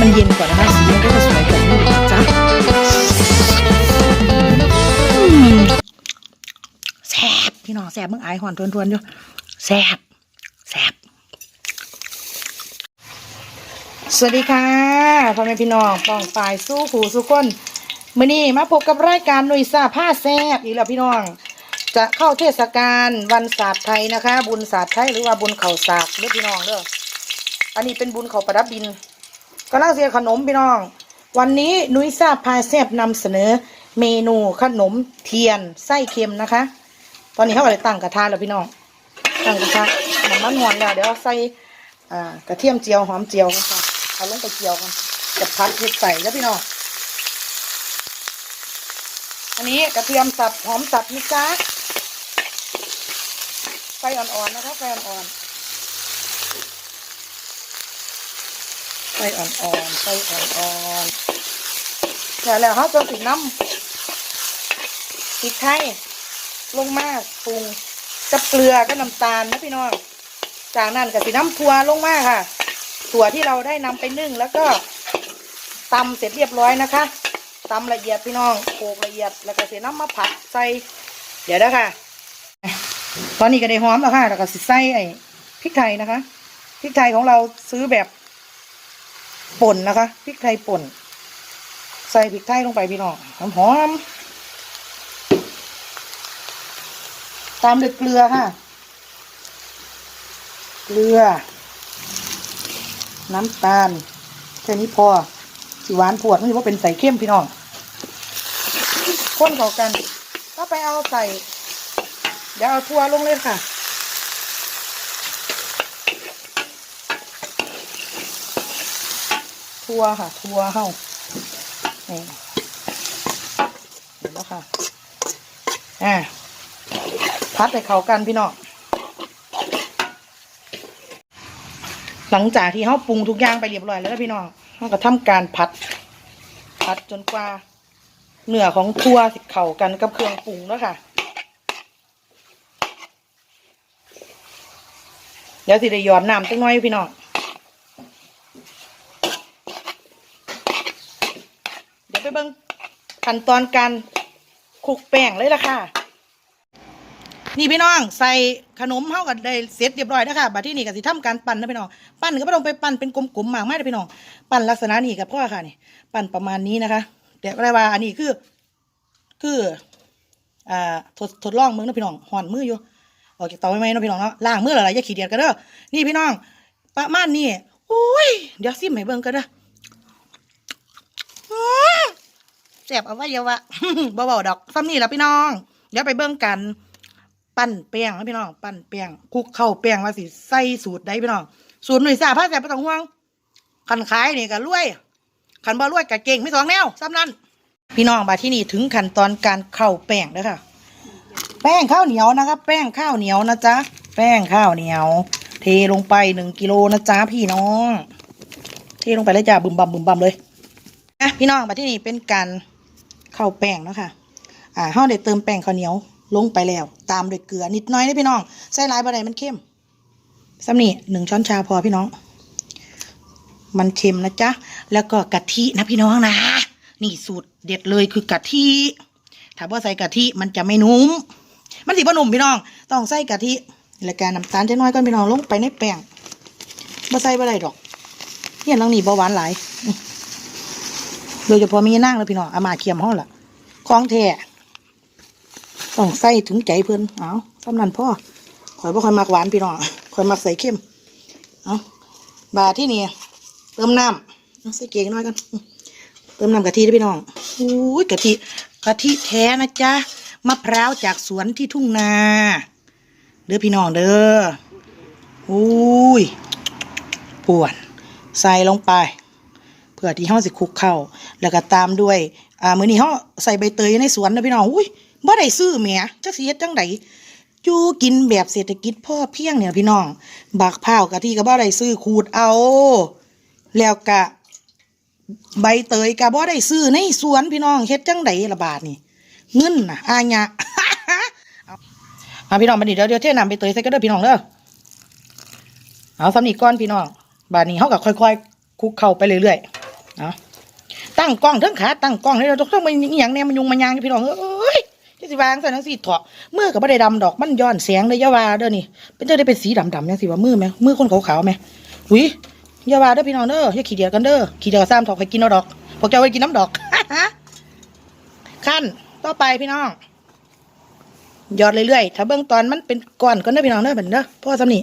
มันเย็นกว่านะคะสีมันก็จะสวยกว่านี้จ้ะแซบพี่น้องแซบมึงไอหอนทวนๆอยู่แซบแซบสวัสดีค่ะพ่อแม่พี่น้องป้องฝ่ายสู้ขู่สู้ก้นมื่อนี้มาพบกับรายการหนุ่ยซาผ้าแซบอีกแล้วพี่น้อง จะเข้าเทศกาลวันศาสตร์ไทยนะคะ บุญศาสตร์ไทยหรือว่าบุญเข่าศาสตร์เด้อพี่น้องเด้ออันนี้เป็นบุญเข่าประดับดิน ก็ล่าเสียขนมพี่น้อง วันนี้นุ้ยซาพาแซบนำเสนอ เมนูขนมเทียนไส้เค็มนะคะ ตอนนี้เขาก็เลยตั้งกระทะแล้วพี่น้อง ตั้งกระทะน้ำมันหอนแล้วเดี๋ยวใส่กระเทียมเจียวหอมเจียวกันค่ะเอาลงไปเจียวกันจะพัดเผ็ดใส่แล้วพี่น้อง อันนี้กระเทียมสับหอมสับนะจ๊ะไฟอ่อนๆนะคะไฟอ่อนๆ ไฟอ่อนๆไฟอ่อนๆแต่แล้วเขาจะติดน้ำพริกไทยลงมากปรุงกับเกลือก็น้ำตาลนะพี่น้องจากนั้นก็สีน้ำทัวลงมากค่ะ ถั่วที่เราได้นำไปนึ่งแล้วก็ตำเสร็จเรียบร้อยนะคะตำละเอียดพี่น้องโขลกละเอียดแล้วก็เสีน้ำมาผัดใส่เดี๋ยวนะค่ะตอนนี้ก็ได้หอมแล้วค่ะ แล้วก็ใส่ไอ้พริกไทยนะคะพริกไทยของเราซื้อแบบ ป่นนะคะพริกไทยป่น ใส่พริกไทยลงไปพี่น้องหอมหอมตามด้วยเกลือค่ะ เกลือ น้ำตาลแค่นี้พอสีหวานปวดไม่ใช่ว่าเป็นใส่เข้มพี่น้องข้นเข้ากันก็ไปเอาใส่ เดี๋ยวเอาทั่วลงเลยค่ะ ทั่วค่ะ ทั่วเข้านี่เห็นแล้วค่ะอ่าพัดให้เขากันพี่น้องหลังจากที่เขาปรุงทุกอย่างไปเรียบร้อยแล้วพี่น้องเขาก็ทำการผัด ผัดจนกว่าเนื้อของทั่วสิเข้ากันกับเครื่องปรุงแล้วค่ะ เดี๋ยวสิได้หยอดน้ำจังน้อยพี่น้อง เดี๋ยว ไปเบิ่งขั้นตอนการคลุกแป้งเลยล่ะค่ะ นี่พี่น้องใส่ขนมเฮากันได้เสร็จเรียบร้อยแล้วค่ะบัดที่นี่ก็สิทำการปั้นนะพี่น้องปั้นก็ไม่ต้องไปปั้นเป็นกลมๆมากมายนะพี่น้องปั้นลักษณะนี้กับพ่อค่ะนี่ปั้นประมาณนี้นะคะเดี๋ยวก็ได้ว่าอันนี้คือคืออ่าทดทดลองมือนะพี่น้องห่อนมืออยู่ออกจากเตาไม่ไหมนะพี่น้องเนาะล้างมือหลายๆอย่าขี้เดียดกันเด้อนี่พี่น้องประมาณนี้โอ้ยเดี๋ยวซิมให้เบิ่งกันเด้อ แซ่บเอาไว้เยาวะบ่เบาๆดอกซ้ำนี่และพี่น้อง เดี๋ยวไปเบิ่งกัน ปั้นแป้งนะพี่น้อง ปั้นแป้งคลุกเข้าแป้งว่าสิใส่สูตรใดพี่น้อง สูตรหน่วยสาผ้าแซ่บบ่ต้องห่วงคันขายนี่ก็รวยคันบ่รวยก็เก่งไมีสองแนวซ้ำนั้น พี่น้องมาที่นี่ถึงขั้นตอนการเข้าแป้งแล้วค่ะ แป้งข้าวเหนียวนะครับแป้งข้าวเหนียวนะจ๊ะแป้งข้าวเหนียว เทลงไปหนึ่งกิโลนะจ๊ะพี่น้อง เทลงไปเลยจ้ะบึมบัมบึมบัมเลยนะพี่น้องมาที่นี่เป็นการ ข้าแป้งแล้วค่ะอ่าเฮาได้เติมแป้งข้าวเหนียวลงไปแล้ว ตามด้วยเกลือนิดน้อยนะพี่น้องใส่ลายบะไดมันเข้มซ้ำนี่หนึ่งช้อนชาพอพี่น้อง มันเค็มนะจ๊ะ แล้วก็กะทินะพี่น้องนะ นี่สูตรเด็ดเลยคือกะทิถ้าว่าใส่กะทิมันจะไม่นุ่ม มันสิบ่นุ่มพี่น้อง ต้องใส่กะทิแล้วก็น้ำตาลจะน้อยก่อนพี่น้องลงไปในแป้งบ่ใส่บ่ไดดอก เนี่ยนังนี่บ่หวานหลายอื โดยเฉพาะมีนั่งแล้วพี่น้องอามาเคียมห้องล่ะของแท้ต้องใส่ถึงใจเพิ่นเอาสำนันพ่อข่อยบ่ค่อยมักหวานพี่น้องข่อยมักใส่เค็มเอาบาที่นี่เติมน้ำใส่เกลือน้อยกันเติมน้ำกะทิด้วยพี่น้องอุ้ยกะทิกะทิแท้นะจ๊ะมะพร้าวจากสวนที่ทุ่งนาเด้อพี่น้องเด้ออุ้ยปวน ใส่ลงไป พื่อที่เฮาสิคุกเข้าแล้วก็ตามด้วยอ่ามื้อนี้เฮาใส่ใบเตยในสวนนะพี่น้องอุ้ยบ่ได้ซื้อแหมจักสิเฮ็ดจังไดอยู่กินแบบเศรษฐกิจพ่อเพียงเนี่ยพี่น้อง บักพร้าวกะทิก็บ่ได้ซื้อขูดเอา แล้วก็ใบเตยก็บ่ได้ซื้อในสวนพี่น้องเฮ็ดจังไดละบาดนี่เงินน่ะอาญะอาเอาพี่น้องบัดนี้เดี๋ยวเดี๋ยวเทน้ำใบเตยใส่ก็เด้อพี่น้องเด้อเอาสำนีก้อนพี่น้องบาดนี้เขาก็ค่อยๆคลุกเข้าไปเรื่อยๆ เอาตั้งกล้องเทั้งขาตั้งกล้องให้เราต้องมันอย่างแนมันยุงมันยางพี่น้องเอ้ยที่สิวางใส่นังสีเถาะมือกับบ่ได้ดำดอกมันย้อนแสงเลยยาวาเด้อนี่เป็นเจ้าได้เป็นสีดำๆยังสิว่ามือไหมมือคนขาวๆไหมอุ้ยยาวาเด้อพี่น้องเด้ออย่าขี้เดียดกันเด้อขี้เดียดซ้ำถอกไปกินเอาดอกพวกเจ้าไปกินน้ำดอกขั้นต่อไปพี่น้องยอดเรื่อยๆถ้าเบื้องตอนมันเป็นก้อนก็เด้อพี่น้องเด้อแบบนี้เด้อพ่อสำนี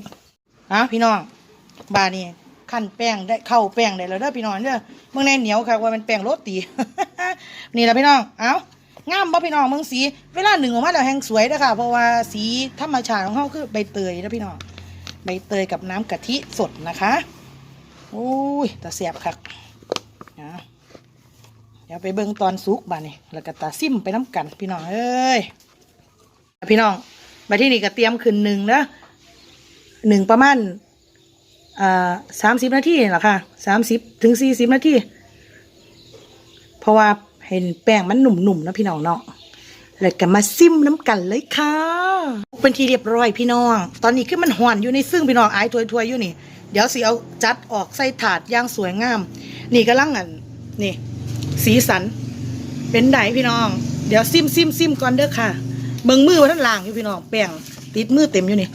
อะพี่น้องบานี่ ขั้นแป้งได้เข้าแป้งได้แล้วเด้อพี่น้องเด้อเมื่อแน่เหนียวค่ะว่ามันแป้งโรตีนี่แหละพี่น้องเอ้างามบ่พี่น้องเมืองสีเวลาหนึ่งออกมาแล้วแห้งสวยเด้อค่ะ เพราะว่าสีธรรมชาติของเขาคือใบเตยนะพี่น้องใบเตยกับน้ำกะทิสดนะคะโอ้ยตาเสียบคักนะเดี๋ยวไปเบิ่งตอนสุกบ้านี่แล้วก็ตาซิมไปน้ำกัน พี่น้องเอ้ยพี่น้องมาที่นี่ก็เตรียมขึ้นหนึ่งนะหนึ่งประมาณ สามสิบนาทีหละค่ะสามสิบถึงสี่สิบนาทีเพราะว่าเห็นแป้งมันหนุ่มๆนะพี่น้องเนาะแล้วก็มาซิมน้ำกันเลยค่ะ เป็นทีเรียบร้อยพี่น้อง ตอนนี้คือมันหวานอยู่ในซึ่งพี่น้องอายถวยๆอยู่นี่ เดี๋ยวสิเอาจัดออกใส่ถาดย่างสวยงาม นี่กำลังอันนี่ สีสัน เป็นไดพี่น้อง เดี๋ยวซิมซิมซิมก่อนเด้อค่ะ เบิ่งมือว่าท่านล่างอยู่พี่น้อง แป้งติดมือเต็มอยู่นี่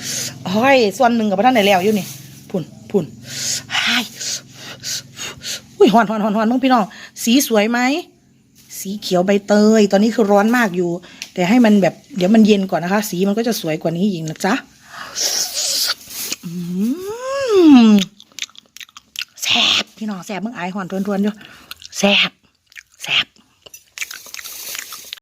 โอ้ยส่วนหนึ่งกับท่านไหนแล้วอยู่นี่พุ่น พุ่นไฮอุ้ยหอนหอนหอนหอนมึงพี่น้อง สีสวยไหม สีเขียวใบเตย ตอนนี้คือร้อนมากอยู่ แต่ให้มันแบบเดี๋ยวมันเย็นก่อนนะคะ สีมันก็จะสวยกว่านี้อีกนะจ๊ะแซบพี่น้องแซบมึงไอหอนทวนๆอยู่แซบแซบ